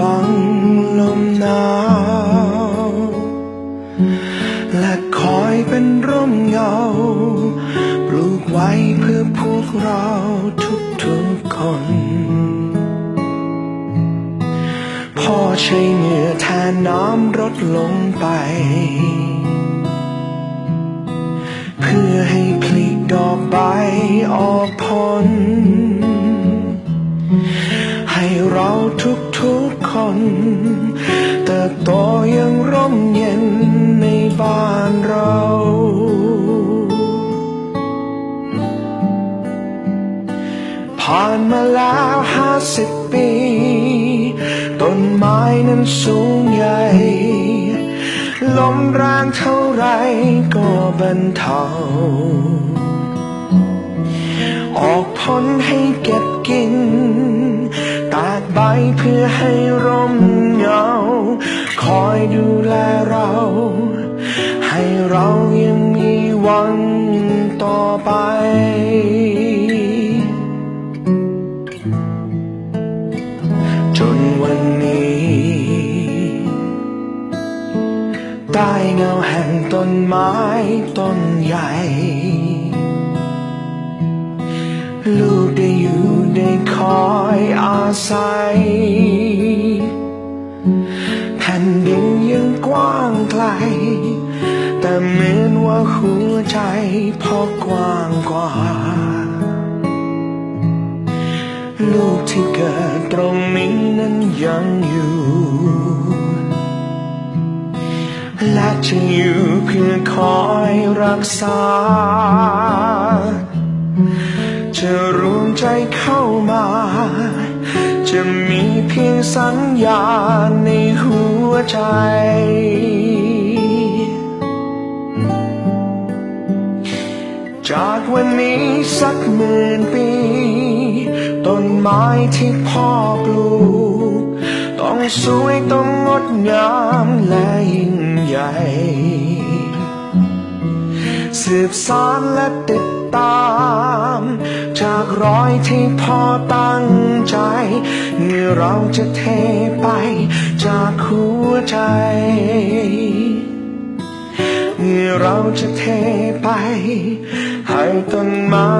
บังลมหนาว และคอยเป็นร่มเงา ปลูกไว้เพื่อพวกเราทุกๆคน พ่อใช้เหงื่อแทนน้ำรดลงไป เพื่อให้ผลิกดอกใบออกผลให้เราทุกๆ คนเติบโตอยังร่มเย็นในบ้านเราผ่านมาแล้วห้าสิบปี ต้นไม้นั้นสูงใหญ่ ลมแรงเท่าไรก็บรรเทา ออกผลให้เก็บกิน แตกใบเพื่อให้ร่มเงา คอยดูแลเรา ให้เรายังมีหวังต่อไปจนวันนี้ใต้เงาแห่งต้นไม้ต้นใหญ่ ลูกได้อยู่ได้คอ ยอาศัยแผ่นดินยังกว้างไกล แต่เหมือนว่าหัวใจพอกว้างกว่า ลูกที่เกิดตรงนี้นั้นยังอยู่ และจะอยู่เพื่อคอยรักษา สัญญาณในหัวใจ จากวันนี้สักหมื่นปี ต้นไม้ที่พ่อปลูก ต้องสวยต้องงดงามและยิ่งใหญ่สืบสานและติด ตาม จากรอยที่พ่อตั้งใจเมื่อเราจะเทไปจากหัวใจเมื่อเราจะเทไป ให้ต้นไม้